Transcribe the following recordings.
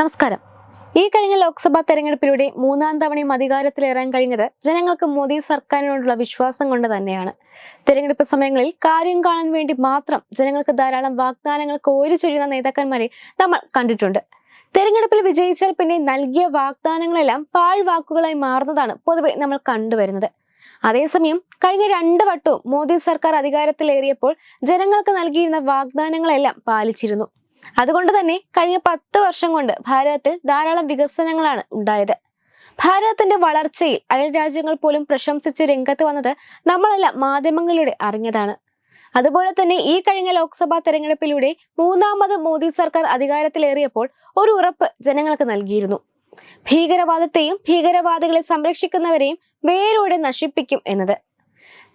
നമസ്കാരം. ഈ കഴിഞ്ഞ ലോക്സഭാ തെരഞ്ഞെടുപ്പിലൂടെ മൂന്നാം തവണയും അധികാരത്തിലേറാൻ കഴിഞ്ഞത് ജനങ്ങൾക്ക് മോദി സർക്കാരിനോടുള്ള വിശ്വാസം കൊണ്ട് തന്നെയാണ്. തെരഞ്ഞെടുപ്പ് സമയങ്ങളിൽ കാര്യം കാണാൻ വേണ്ടി മാത്രം ജനങ്ങൾക്ക് ധാരാളം വാഗ്ദാനങ്ങൾ കോരി ചൊരിയുന്ന നേതാക്കന്മാരെ നമ്മൾ കണ്ടിട്ടുണ്ട്. തെരഞ്ഞെടുപ്പിൽ വിജയിച്ചാൽ പിന്നെ നൽകിയ വാഗ്ദാനങ്ങളെല്ലാം പാഴ്വാക്കുകളായി മാറുന്നതാണ് പൊതുവെ നമ്മൾ കണ്ടുവരുന്നത്. അതേസമയം കഴിഞ്ഞ രണ്ട് വട്ടവും മോദി സർക്കാർ അധികാരത്തിലേറിയപ്പോൾ ജനങ്ങൾക്ക് നൽകിയിരുന്ന വാഗ്ദാനങ്ങളെല്ലാം പാലിച്ചിരുന്നു. അതുകൊണ്ട് തന്നെ കഴിഞ്ഞ പത്ത് വർഷം കൊണ്ട് ഭാരതത്തിൽ ധാരാളം വികസനങ്ങളാണ് ഉണ്ടായത്. ഭാരതത്തിന്റെ വളർച്ചയിൽ അയൽ രാജ്യങ്ങൾ പോലും പ്രശംസിച്ച് രംഗത്ത് വന്നത് നമ്മളെല്ലാം മാധ്യമങ്ങളിലൂടെ അറിഞ്ഞതാണ്. അതുപോലെ തന്നെ ഈ കഴിഞ്ഞ ലോക്സഭാ തെരഞ്ഞെടുപ്പിലൂടെ മൂന്നാമത് മോദി സർക്കാർ അധികാരത്തിലേറിയപ്പോൾ ഒരു ഉറപ്പ് ജനങ്ങൾക്ക് നൽകിയിരുന്നു. ഭീകരവാദത്തെയും ഭീകരവാദികളെ സംരക്ഷിക്കുന്നവരെയും വേരോടെ നശിപ്പിക്കും എന്നത്.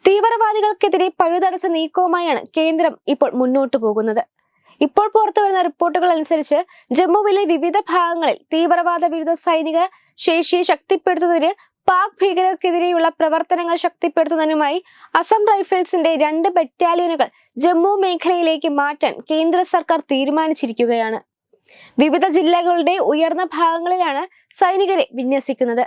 തീവ്രവാദികൾക്കെതിരെ പഴുതടച്ച നീക്കവുമായാണ് കേന്ദ്രം ഇപ്പോൾ മുന്നോട്ടു പോകുന്നത്. ഇപ്പോൾ പുറത്തു വരുന്ന റിപ്പോർട്ടുകൾ അനുസരിച്ച് ജമ്മുവിലെ വിവിധ ഭാഗങ്ങളിൽ തീവ്രവാദ വിരുദ്ധ സൈനിക ശേഷിയെ ശക്തിപ്പെടുത്തുന്നതിന് പാക് ഭീകരർക്കെതിരെയുള്ള പ്രവർത്തനങ്ങൾ ശക്തിപ്പെടുത്തുന്നതിനുമായി അസം റൈഫിൾസിന്റെ രണ്ട് ബറ്റാലിയനുകൾ ജമ്മു മേഖലയിലേക്ക് മാറ്റാൻ കേന്ദ്ര സർക്കാർ തീരുമാനിച്ചിരിക്കുകയാണ്. വിവിധ ജില്ലകളുടെ ഉയർന്ന ഭാഗങ്ങളിലാണ് സൈനികരെ വിന്യസിക്കുന്നത്.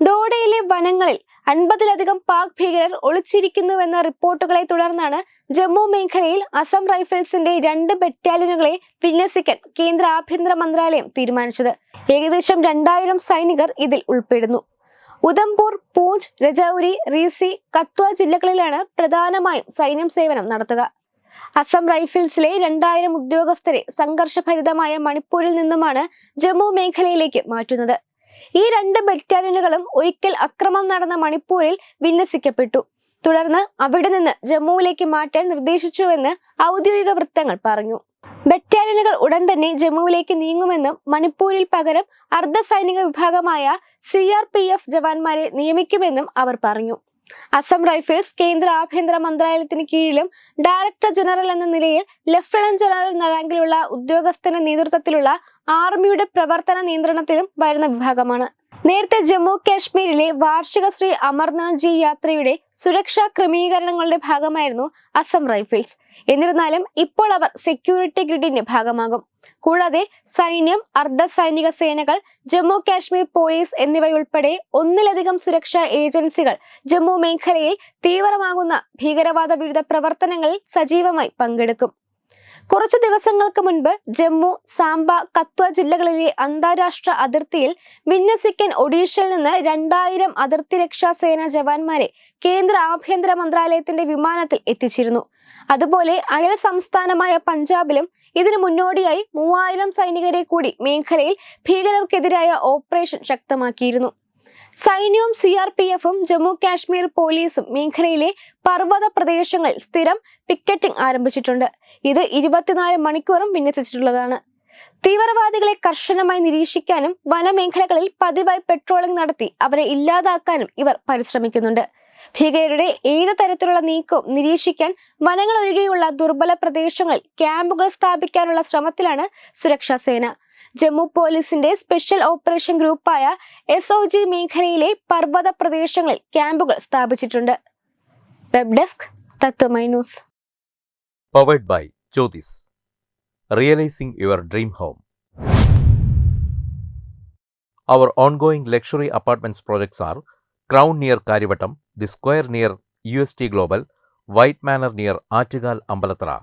ദോഡയിലെ വനങ്ങളിൽ അൻപതിലധികം പാക് ഭീകരർ ഒളിച്ചിരിക്കുന്നുവെന്ന റിപ്പോർട്ടുകളെ തുടർന്നാണ് ജമ്മു മേഖലയിൽ അസം റൈഫിൾസിന്റെ രണ്ട് ബറ്റാലിയനുകളെ വിന്യസിക്കാൻ കേന്ദ്ര ആഭ്യന്തര മന്ത്രാലയം തീരുമാനിച്ചത്. ഏകദേശം രണ്ടായിരം സൈനികർ ഇതിൽ ഉൾപ്പെടുന്നു. ഉദംപൂർ പൂഞ്ച് രജൌരി റീസി കത്വ ജില്ലകളിലാണ് പ്രധാനമായും സൈന്യം സേവനം നടത്തുക. അസം റൈഫിൾസിലെ രണ്ടായിരം ഉദ്യോഗസ്ഥരെ സംഘർഷഭരിതമായ മണിപ്പൂരിൽ നിന്നുമാണ് ജമ്മു മേഖലയിലേക്ക് മാറ്റുന്നത്. ഈ രണ്ട് ബറ്റാലിയനുകളും ഒരിക്കൽ അക്രമം നടന്ന മണിപ്പൂരിൽ വിന്യസിക്കപ്പെട്ടു. തുടർന്ന് അവിടെ നിന്ന് ജമ്മുവിലേക്ക് മാറ്റാൻ നിർദ്ദേശിച്ചുവെന്ന് ഔദ്യോഗിക വൃത്തങ്ങൾ പറഞ്ഞു. ബറ്റാലിയനുകൾ ഉടൻ തന്നെ ജമ്മുവിലേക്ക് നീങ്ങുമെന്നും മണിപ്പൂരിൽ പകരം അർദ്ധ സൈനിക വിഭാഗമായ സി ആർ പി എഫ് ജവാന്മാരെ നിയമിക്കുമെന്നും അവർ പറഞ്ഞു. അസം റൈഫിൾസ് കേന്ദ്ര ആഭ്യന്തര മന്ത്രാലയത്തിന് കീഴിലും ഡയറക്ടർ ജനറൽ എന്ന നിലയിൽ ലഫ്റ്റനന്റ് ജനറൽ റാങ്കിലുള്ള ഉദ്യോഗസ്ഥന്റെ നേതൃത്വത്തിലുള്ള ആർമിയുടെ പ്രവർത്തന നിയന്ത്രണത്തിലും വരുന്ന വിഭാഗമാണ്. നേരത്തെ ജമ്മു കാശ്മീരിലെ വാർഷിക ശ്രീ അമർനാഥ് ജി യാത്രയുടെ സുരക്ഷാ ക്രമീകരണങ്ങളുടെ ഭാഗമായിരുന്നു അസം റൈഫിൾസ്. എന്നിരുന്നാലും ഇപ്പോൾ അവർ സെക്യൂരിറ്റി ഗ്രിഡിന്റെ ഭാഗമാകും. കൂടാതെ സൈന്യം അർദ്ധ സൈനിക സേനകൾ ജമ്മു കാശ്മീർ പോലീസ് എന്നിവയുൾപ്പെടെ ഒന്നിലധികം സുരക്ഷാ ഏജൻസികൾ ജമ്മു മേഖലയിൽ തീവ്രമാകുന്ന ഭീകരവാദ വിരുദ്ധ പ്രവർത്തനങ്ങളിൽ സജീവമായി പങ്കെടുക്കും. കുറച്ചു ദിവസങ്ങൾക്ക് മുൻപ് ജമ്മു സാംബ കത്വ ജില്ലകളിലെ അന്താരാഷ്ട്ര അതിർത്തിയിൽ വിന്യസിക്കാൻ ഒഡീഷയിൽ നിന്ന് രണ്ടായിരം അതിർത്തി രക്ഷാ സേനാ ജവാന്മാരെ കേന്ദ്ര ആഭ്യന്തര മന്ത്രാലയത്തിന്റെ വിമാനത്തിൽ എത്തിച്ചിരുന്നു. അതുപോലെ അയൽ സംസ്ഥാനമായ പഞ്ചാബിലും ഇതിനു മുന്നോടിയായി മൂവായിരം സൈനികരെ കൂടി മേഖലയിൽ ഭീകരർക്കെതിരായ ഓപ്പറേഷൻ ശക്തമാക്കിയിരുന്നു. സൈന്യവും സി ആർ പി എഫും ജമ്മു കാശ്മീർ പോലീസും മേഖലയിലെ പർവത പ്രദേശങ്ങളിൽ സ്ഥിരം പിക്കറ്റിംഗ് ആരംഭിച്ചിട്ടുണ്ട്. ഇത് ഇരുപത്തിനാല് മണിക്കൂറും വിന്യസിച്ചിട്ടുള്ളതാണ്. തീവ്രവാദികളെ കർശനമായി നിരീക്ഷിക്കാനും വനമേഖലകളിൽ പതിവായി പെട്രോളിംഗ് നടത്തി അവരെ ഇല്ലാതാക്കാനും ഇവർ പരിശ്രമിക്കുന്നുണ്ട്. ഭീകരരുടെ ഏത് തരത്തിലുള്ള നീക്കവും നിരീക്ഷിക്കാൻ വനങ്ങൾ ഒഴികെയുള്ള ദുർബല പ്രദേശങ്ങളിൽ ക്യാമ്പുകൾ സ്ഥാപിക്കാനുള്ള ശ്രമത്തിലാണ് സുരക്ഷാ സേന. ജമ്മു പോലീസിന്റെ സ്പെഷ്യൽ ഓപ്പറേഷൻ ഗ്രൂപ്പായ എസ് ഒ ജി മേഖലയിലെ പർവത പ്രദേശങ്ങളിൽ ക്യാമ്പുകൾ സ്ഥാപിച്ചിട്ടുണ്ട് web desk Tatwamayi news powered by Jyothis realising your dream home Our ongoing luxury apartments projects are Crown near Karivattam, The Square near UST Global, White Manor near Attigal Ambalatra,